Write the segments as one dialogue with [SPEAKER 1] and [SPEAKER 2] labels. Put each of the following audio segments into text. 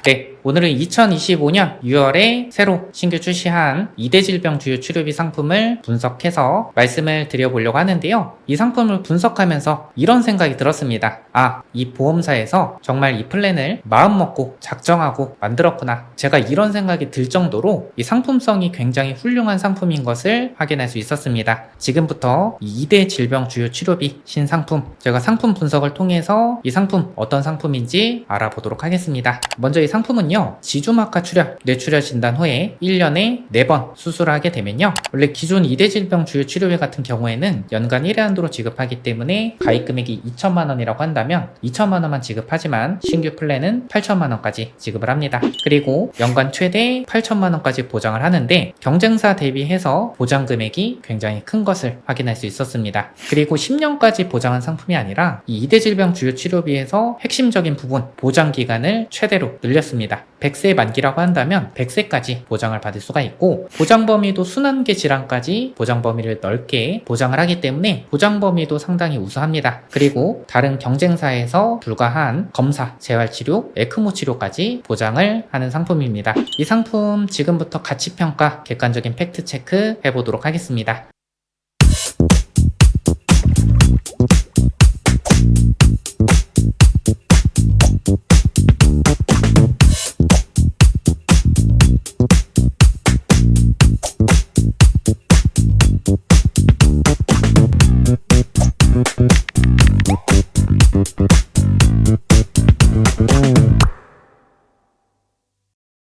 [SPEAKER 1] Okay. 오늘은 2025년 6월에 새로 신규 출시한 2대 질병 주요 치료비 상품을 분석해서 말씀을 드려보려고 하는데요. 이 상품을 분석하면서 이런 생각이 들었습니다. 아, 이 보험사에서 정말 이 플랜을 마음먹고 작정하고 만들었구나. 제가 이런 생각이 들 정도로 이 상품성이 굉장히 훌륭한 상품인 것을 확인할 수 있었습니다. 지금부터 이 2대 질병 주요 치료비 신상품, 제가 상품 분석을 통해서 이 상품 어떤 상품인지 알아보도록 하겠습니다. 먼저 이 상품은 요, 지주막하 출혈, 뇌출혈 진단 후에 1년에 4번 수술을 하게 되면요, 원래 기존 2대 질병 주요 치료비 같은 경우에는 연간 1회 한도로 지급하기 때문에 가입 금액이 2천만 원이라고 한다면 2천만 원만 지급하지만 신규 플랜은 8천만 원까지 지급을 합니다. 그리고 연간 최대 8천만 원까지 보장을 하는데 경쟁사 대비해서 보장 금액이 굉장히 큰 것을 확인할 수 있었습니다. 그리고 10년까지 보장한 상품이 아니라 이 2대 질병 주요 치료비에서 핵심적인 부분 보장 기간을 최대로 늘렸습니다. 100세 만기라고 한다면 100세까지 보장을 받을 수가 있고 보장 범위도 순환계 질환까지 보장 범위를 넓게 보장을 하기 때문에 보장 범위도 상당히 우수합니다. 그리고 다른 경쟁사에서 불가한 검사, 재활치료, 에크모 치료까지 보장을 하는 상품입니다. 이 상품 지금부터 가치 평가, 객관적인 팩트 체크 해보도록 하겠습니다.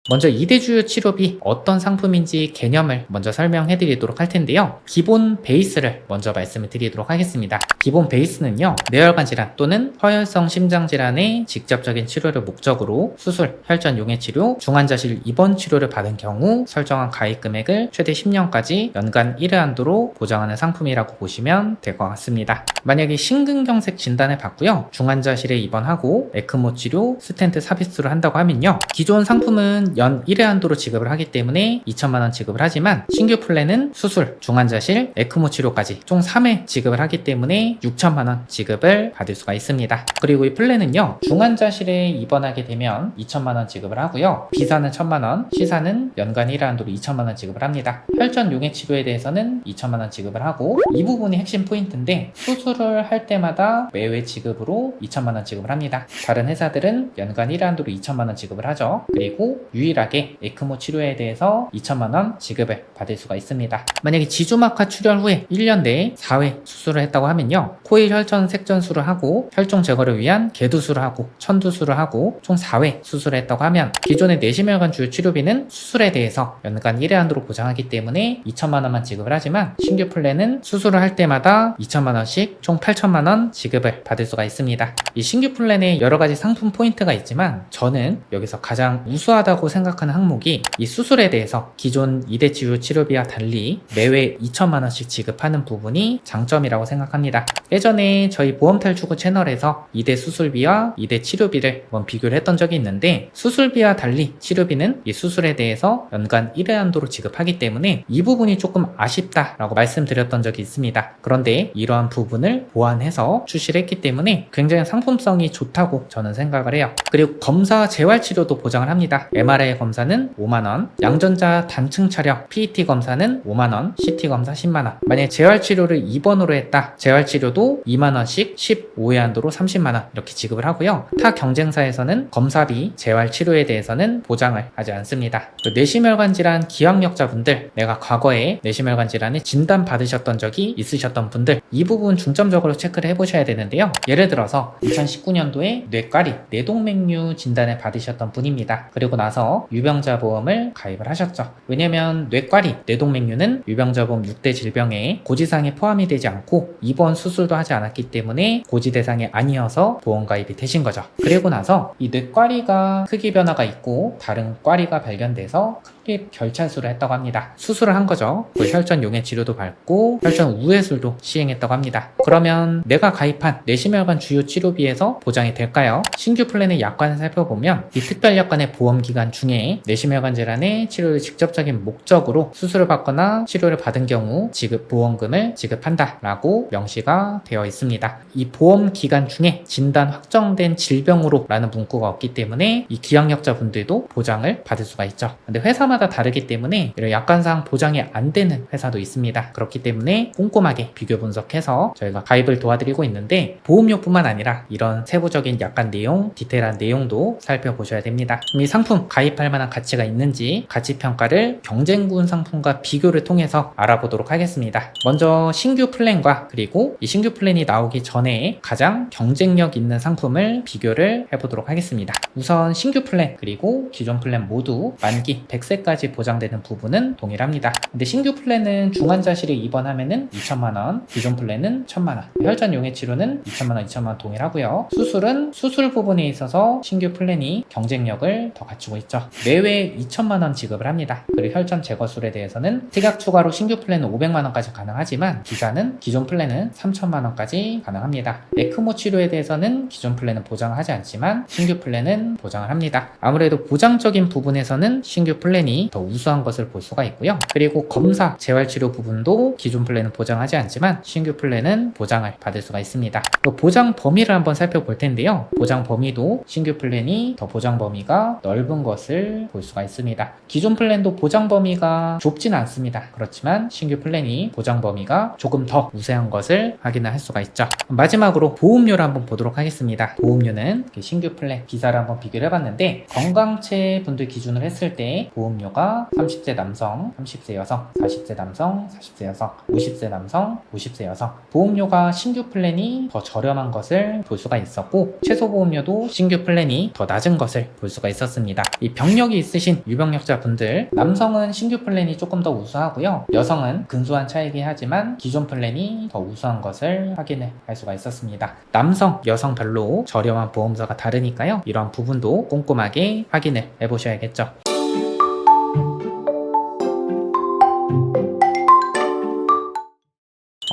[SPEAKER 1] 먼저 2대 주요 치료비 어떤 상품인지 개념을 먼저 설명해 드리도록 할 텐데요. 기본 베이스를 먼저 말씀을 드리도록 하겠습니다. 기본 베이스는요. 뇌혈관 질환 또는 허혈성 심장 질환의 직접적인 치료를 목적으로 수술, 혈전 용해 치료, 중환자실 입원 치료를 받은 경우 설정한 가입 금액을 최대 10년까지 연간 1회 한도로 보장하는 상품이라고 보시면 될 것 같습니다. 만약에 심근경색 진단을 받고요. 중환자실에 입원하고 에크모 치료, 스텐트 삽입 수술을 한다고 하면요. 기존 상품은 연 1회 한도로 지급을 하기 때문에 2천만 원 지급을 하지만 신규 플랜은 수술, 중환자실, 에크모 치료까지 총 3회 지급을 하기 때문에 6천만 원 지급을 받을 수가 있습니다. 그리고 이 플랜은요. 중환자실에 입원하게 되면 2천만 원 지급을 하고요. 비사는 1천만 원, 시사는 연간 1회 한도로 2천만 원 지급을 합니다. 혈전 용해 치료에 대해서는 2천만 원 지급을 하고 이 부분이 핵심 포인트인데 수술을 할 때마다 매회 지급으로 2천만 원 지급을 합니다. 다른 회사들은 연간 1회 한도로 2천만 원 지급을 하죠. 그리고 유일하게 에크모 치료에 대해서 2천만 원 지급을 받을 수가 있습니다. 만약에 지주막하 출혈 후에 1년 내에 4회 수술을 했다고 하면요. 코일 혈전 색전술을 하고 혈종 제거를 위한 개두술을 하고 천두술을 하고 총 4회 수술을 했다고 하면 기존의 내시혈관 주요 치료비는 수술에 대해서 연간 1회 한도로 보장하기 때문에 2천만 원만 지급을 하지만 신규 플랜은 수술을 할 때마다 2천만 원씩 총 8천만 원 지급을 받을 수가 있습니다. 이 신규 플랜에 여러 가지 상품 포인트가 있지만 저는 여기서 가장 우수하다고 생각하는 항목이 이 수술에 대해서 기존 2대 치료 치료비와 달리 매회 2천만 원씩 지급하는 부분이 장점이라고 생각합니다. 예전에 저희 보험 탈출구 채널에서 2대 수술비와 2대 치료비를 한번 비교를 했던 적이 있는데 수술비와 달리 치료비는 이 수술에 대해서 연간 1회 한도로 지급하기 때문에 이 부분이 조금 아쉽다라고 말씀드렸던 적이 있습니다. 그런데 이러한 부분을 보완해서 출시를 했기 때문에 굉장히 상품성이 좋다고 저는 생각을 해요. 그리고 검사 재활 치료도 보장을 합니다. MRI 검사는 5만원, 양전자 단층 촬영 PET 검사는 5만원, CT 검사 10만원. 만약에 재활 치료를 2번으로 했다. 재활 치료 도 2만원씩 15회 한도로 30만원 이렇게 지급을 하고요. 타 경쟁사에서는 검사비, 재활 치료에 대해서는 보장을 하지 않습니다. 그 뇌심혈관 질환 기왕력자분들, 내가 과거에 뇌심혈관 질환에 진단 받으셨던 적이 있으셨던 분들, 이 부분 중점적으로 체크를 해보셔야 되는데요. 예를 들어서 2019년도에 뇌까리, 뇌동맥류 진단을 받으셨던 분입니다. 그리고 나서 유병자 보험을 가입을 하셨죠. 왜냐면 뇌과리, 뇌동맥류는 유병자 보험 6대 질병에 고지상에 포함이 되지 않고 입원 수 술도 하지 않았기 때문에 고지 대상이 아니어서 보험 가입이 되신 거죠. 그리고 나서 이 뇌과리가 크기 변화가 있고 다른 과리가 발견돼서 크게 결찬수를 했다고 합니다. 수술을 한 거죠. 그 혈전 용해 치료도 받고 혈전 우회술도 시행했다고 합니다. 그러면 내가 가입한 내심혈관 주요 치료비에서 보장이 될까요? 신규 플랜의 약관을 살펴보면 이 특별약관의 보험 기간 중에 내심혈관 질환의 치료를 직접적인 목적으로 수술을 받거나 치료를 받은 경우 지급 보험금을 지급한다라고 명시가 되어 있습니다. 이 보험 기간 중에 진단 확정된 질병으로라는 문구가 없기 때문에 이 기약력자분들도 보장을 받을 수가 있죠. 근데 회사 마다 다르기 때문에 이런 약관상 보장이 안 되는 회사도 있습니다. 그렇기 때문에 꼼꼼하게 비교 분석해서 저희가 가입을 도와드리고 있는데 보험료뿐만 아니라 이런 세부적인 약관 내용, 디테일한 내용도 살펴보셔야 됩니다. 이 상품 가입할 만한 가치가 있는지 가치 평가를 경쟁군 상품과 비교를 통해서 알아보도록 하겠습니다. 먼저 신규 플랜과 그리고 이 신규 플랜이 나오기 전에 가장 경쟁력 있는 상품을 비교를 해보도록 하겠습니다. 우선 신규 플랜 그리고 기존 플랜 모두 만기 100세 까지 보장되는 부분은 동일합니다. 근데 신규 플랜은 중환자실에 입원하면은 2천만 원, 기존 플랜은 1천만 원. 혈전 용해 치료는 2천만 원, 2천만 원 동일하고요. 수술은 수술 부분에 있어서 신규 플랜이 경쟁력을 더 갖추고 있죠. 매회 2천만 원 지급을 합니다. 그리고 혈전 제거술에 대해서는 특약 추가로 신규 플랜은 500만 원까지 가능하지만 기간은 기존 플랜은 3천만 원까지 가능합니다. 에크모 치료에 대해서는 기존 플랜은 보장을 하지 않지만 신규 플랜은 보장을 합니다. 아무래도 보장적인 부분에서는 신규 플랜이 더 우수한 것을 볼 수가 있고요. 그리고 검사, 재활치료 부분도 기존 플랜은 보장하지 않지만 신규 플랜은 보장을 받을 수가 있습니다. 또 보장 범위를 한번 살펴볼 텐데요. 보장 범위도 신규 플랜이 더 보장 범위가 넓은 것을 볼 수가 있습니다. 기존 플랜도 보장 범위가 좁진 않습니다. 그렇지만 신규 플랜이 보장 범위가 조금 더 우세한 것을 확인을 할 수가 있죠. 마지막으로 보험료를 한번 보도록 하겠습니다. 보험료는 그 신규 플랜 기사를 한번 비교를 해봤는데 건강체 분들 기준으로 했을 때 보험료 가 30세 남성, 30세 여성, 40세 남성, 40세 여성, 50세 남성, 50세 여성 보험료가 신규 플랜이 더 저렴한 것을 볼 수가 있었고 최소 보험료도 신규 플랜이 더 낮은 것을 볼 수가 있었습니다. 이 병력이 있으신 유병력자 분들 남성은 신규 플랜이 조금 더 우수하고요. 여성은 근소한 차이긴 하지만 기존 플랜이 더 우수한 것을 확인을 할 수가 있었습니다. 남성, 여성별로 저렴한 보험사가 다르니까요. 이러한 부분도 꼼꼼하게 확인을 해보셔야겠죠.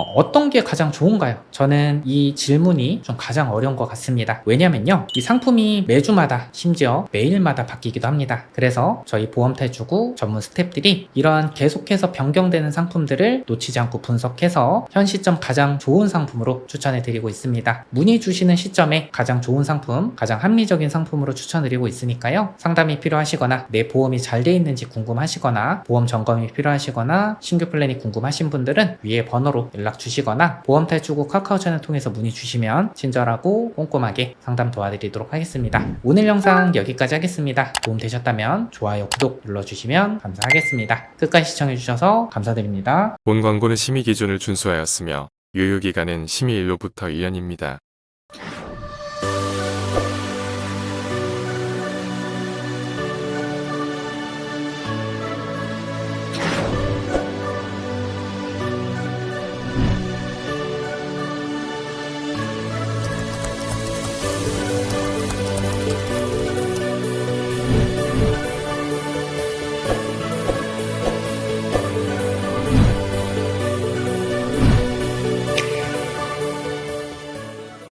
[SPEAKER 1] 어, 떤 게 가장 좋은가요? 저는 이 질문이 좀 가장 어려운 것 같습니다. 왜냐면요. 이 상품이 매주마다 심지어 매일마다 바뀌기도 합니다. 그래서 저희 보험탈주구 전문 스탭들이 이러한 계속해서 변경되는 상품들을 놓치지 않고 분석해서 현 시점 가장 좋은 상품으로 추천해 드리고 있습니다. 문의 주시는 시점에 가장 좋은 상품, 가장 합리적인 상품으로 추천드리고 있으니까요. 상담이 필요하시거나 내 보험이 잘 돼 있는지 궁금하시거나 보험 점검이 필요하시거나 신규 플랜이 궁금하신 분들은 위에 번호로 연락 주시거나 보험 탈주국 카카오 채널 통해서 문의 주시면 친절하고 꼼꼼하게 상담 도와드리도록 하겠습니다. 오늘 영상 여기까지 하겠습니다. 도움 되셨다면 좋아요, 구독 눌러주시면 감사하겠습니다. 끝까지 시청해주셔서 감사드립니다.
[SPEAKER 2] 본 광고는 심의 기준을 준수하였으며 유효기간은 심의일로부터 1년입니다.